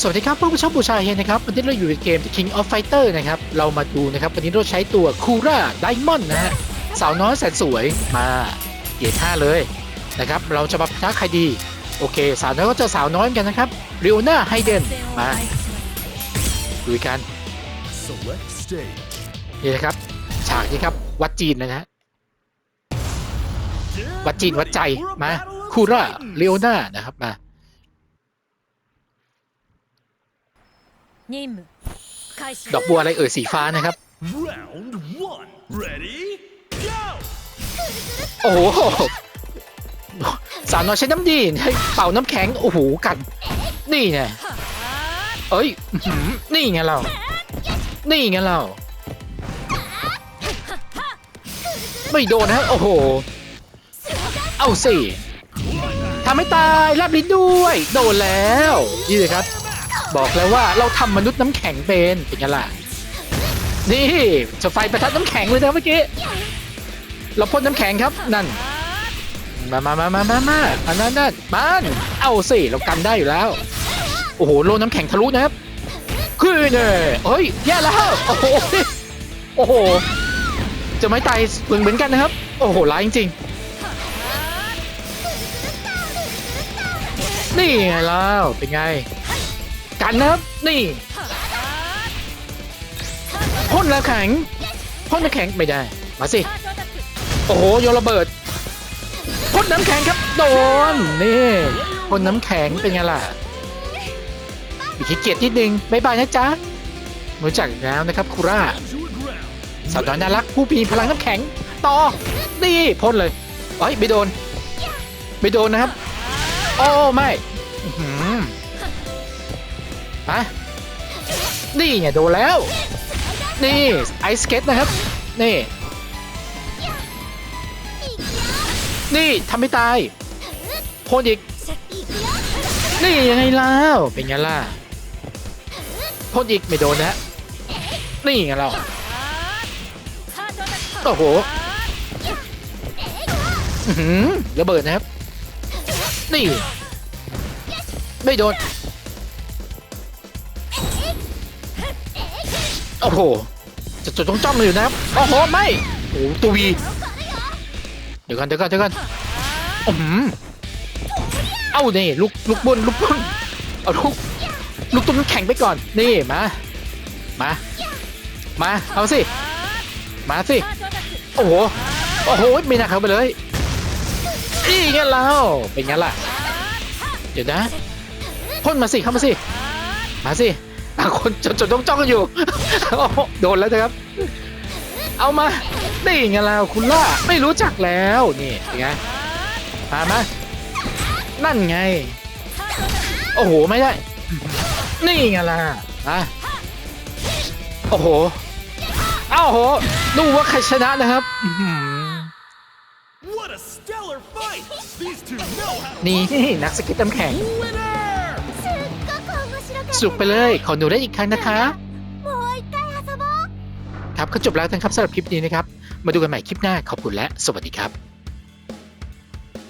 สวัสดีครับผู้ชมบูชาเฮนนะครับ วันนี้เราอยู่ในเกม The King of Fighter นะครับ เรามาดูนะครับ วันนี้เราใช้ตัวคูร่าไดมอนด์นะฮะสาวน้อยแสนสวยมาเกียรติห้าเลยนะครับ เราจะมาพะใครดี โอเค สาวน้อยก็เจอสาวน้อยเหมือนกันนะครับริโอนาไฮเดนมาดูกัน Select stage. นี่นะครับ ฉากนี้ครับวัดจีนนะฮะวัดจีนวัดใจมาคูร่าเรโอนานะครับมา ดอกบัวอะไรเอ่ยสีฟ้านะครับ Round one. Ready? Go! โอ้โหสาวน้อยใช้น้ำดีนให้เป่าน้ำแข็ง โอ้โหกันนี่ไงเอ้ยอื้อหือนี่ไงเรา นี่ไงเรา ไม่โดนนะโอ้โห เอาสิทำให้ตายรับลิ้นด้วย โดนแล้ว นี่เลยครับ บอกแล้วว่าเราทำมนุษย์น้ำแข็งเป็นเป็นไงล่ะนี่จะไฟประทัดน้ำแข็งเลยนะเมื่อกี้เราพ่นน้ำแข็งครับนั่นมามามามามามาอันนั้นนั่นมันเอาสิเรากันได้อยู่แล้ว โอ้โหโลน้ำแข็งทะลุนะครับคือเนี่ยเฮ้ยแย่แล้วโอ้โหโอ้โหจะไม่ตายเหมือนเหมือนกันนะครับ โอ้โหร้ายจริงๆนี่ไงแล้วเป็นไง กันนะครับนี่พ่นน้ำแข็งพ่นน้ำแข็งไม่ได้ มาสิ โอ้โหโยนระเบิดพ่นน้ำแข็งครับโดนนี่พ่นน้ำแข็งเป็นไงล่ะมีขี้เกียจนิดนึงบายบายนะจ๊ะรู้จักแล้วนะครับคูร่าสาวน้อยน่ารักผู้มีพลังน้ำแข็งต่อนี่พ่นเลยเอ้ยไม่โดนไม่โดนนะครับ โอ้ไม่ อื้อหือมานี่ไงโดนแล้ว นี่ไอสเก็ตนะครับ นี่ นี่ทำไม่ตายพ่นอีก นี่ยังไงแล้วเป็นไงล่ะพ่นอีกไม่โดนนะ นี่ไงเราโอ้โหระเบิดนะครับ นี่ ไม่โดน โอ้โห จะจดจ้องจ้องๆเลยอยู่นะครับ โอ้โห ไม่โอ้ตัววี เดี๋ยวกันเดี๋ยวกันเดี๋ยวกันอือหือเอ้านี่ลูกลูกบนลูกบนเอาลูกลูกตุ้มน้ำแข็งไปก่อน นี่มา มา มา เอาสิ มาสิ โอ้โห โอ้โห ไม่น่าเข้าไปเลยนี่ไงเราเป็นไงล่ะ เดี๋ยวนะพ่นมาสิ เข้ามาสิ มาสิ ต่างคนจดจดจ้องจ้องกันอยู่โอ้โหโดนแล้วนะครับ เอามานี่ไงเราคุณล่าไม่รู้จักแล้วนี่เป็นไงมามานั่นไง โอ้โหไม่ได้ นี่ไงล่ะมาโอ้โหเอ้าโหดูว่าใครชนะนะครับอื้อหือ What a stellar fight! These two know how to นี่นักสเก็ตน้ำแข็ง สุกไปเลย ขอหนูได้อีกครั้งนะคะครับก็จบแล้วนะครับสำหรับคลิปนี้นะครับ มาดูกันใหม่คลิปหน้าขอบคุณและสวัสดีครับ